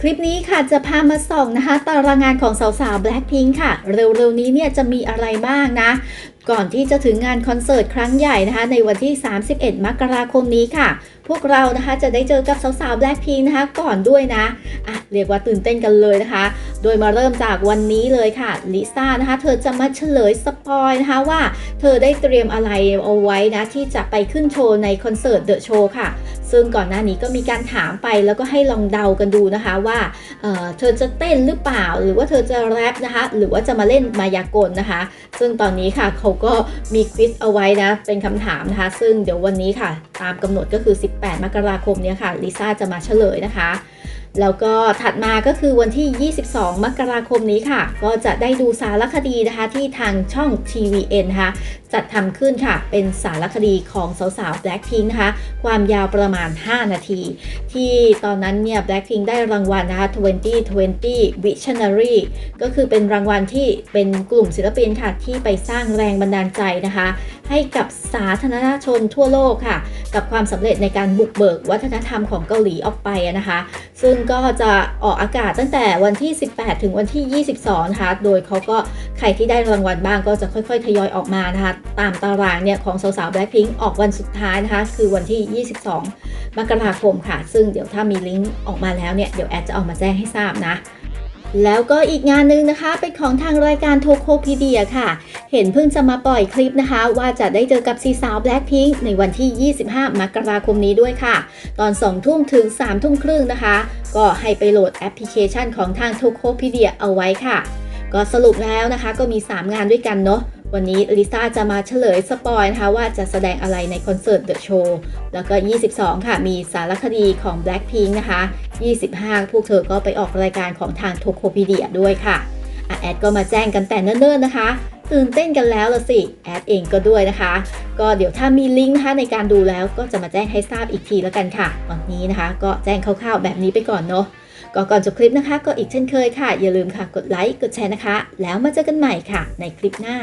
คลิปนี้ค่ะจะพามาส่องนะคะ ตารางงานของสาวๆ Blackpink ค่ะ เร็วๆนี้เนี่ยจะมีอะไรบ้างนะ ก่อนที่จะถึงงานคอนเสิร์ตครั้งใหญ่นะคะ ในวันที่ 31 มกราคมนี้ค่ะ พวกเรานะคะจะได้เจอกับสาวๆ Blackpink นะคะ ก่อนด้วยนะอะเรียกว่าตื่นเต้นกันเลยนะคะ โดยมาเริ่มจากวันนี้เลยค่ะลิซ่านะคะ เธอจะมาเฉลยสปอยนะคะว่า เธอได้เตรียมอะไรเอาไว้นะที่จะไปขึ้นโชว์ในคอนเสิร์ตเดอะโชว์ค่ะ ซึ่งก่อนหน้านี้ก็มีการถามไปแล้วก็ให้ลองเดากันดูนะคะว่าเเธอจะเต้นหรือเปล่า หรือว่าเธอจะแรปนะคะ หรือว่าจะมาเล่นมายากลนะคะ ซึ่งตอนนี้ค่ะเขาก็มีควิสเอาไว้นะเป็นคำถามนะคะ ซึ่งเดี๋ยววันนี้ค่ะ ตามกำหนดก็คือ 18 มกราคมเนี้ค่ะลิซ่าจะมาเฉลยนะคะแล้วก็ถัดมาก็คือวันที่ 22 มกราคมนี้ค่ะ ก็จะได้ดูสารคดีนะคะที่ทางช่อง TVN นะคะจัดทำขึ้นค่ะ เป็นสารคดีของสาวๆ Blackpink นะคะ ความยาวประมาณ 5 นาที ที่ตอนนั้นเนี่ย Blackpink ได้รางวัลนะคะ 2020 Visionary ก็คือเป็นรางวัลที่เป็นกลุ่มศิลปินค่ะ ที่ไปสร้างแรงบันดาลใจนะคะ ให้กับสาธารณชนทั่วโลกค่ะ กับความสำเร็จในการบุกเบิกวัฒนธรรมของเกาหลีออกไปนะคะ ซึ่งก็จะออกอากาศตั้งแต่วันที่ 18 ถึงวันที่ 22 นะคะ โดยเขาก็ใครที่ได้รางวัลบ้างก็จะค่อยๆ ทยอยออกมานะคะตามตารางเนี่ยของสาวๆ Blackpink ออกวันสุดท้ายนะคะ คือวันที่ 22 มกราคมค่ะ ซึ่งเดี๋ยวถ้ามีลิงก์ออกมาแล้วเนี่ย เดี๋ยวแอดจะเอามาแจ้งให้ทราบนะ แล้วก็อีกงานหนึ่งนะคะ เป็นของทางรายการโทโคพีเดียค่ะ เห็นเพิ่งจะมาปล่อยคลิปนะคะ ว่าจะได้เจอกับซีสาว Blackpink ในวันที่ 25 มกราคมนี้ด้วยค่ะ ตอน 2 ทุ่มถึง 3 ทุ่มครึ่งนะคะ ก็ให้ไปโหลดแอปพลิเคชันของทาง t o k o p e d i a เอาไว้ค่ะ ก็สรุปแล้วนะคะ ก็มี 3 งานด้วยกันเนาะ วันนี้ลิซ่าจะมาเฉลยสปอยนะคะว่าจะแสดงอะไรในคอนเสิร์ต The Show แล้วก็ 22 ค่ะ มีสารคดีของ Blackpink นะคะ 25 พวกเธอก็ไปออกรายการของทาง t o k o p e d i a ด้วยค่ะอะแอดก็มาแจ้งกันแต่เนิ่นๆนะคะ ตื่นเต้นกันแล้วละสิ แอดเองก็ด้วยนะคะ ก็เดี๋ยวถ้ามีลิงก์นะคะในการดูแล้วก็จะมาแจ้งให้ทราบอีกทีแล้วกันค่ะ วันนี้นะคะ ก็แจ้งคร่าวๆแบบนี้ไปก่อนเนาะก็ก่อนจบคลิปนะคะ ก็อีกเช่นเคยค่ะ อย่าลืมค่ะกดไลค์กดแชร์นะคะ แล้วมาเจอกันใหม่ค่ะ ในคลิปหน้า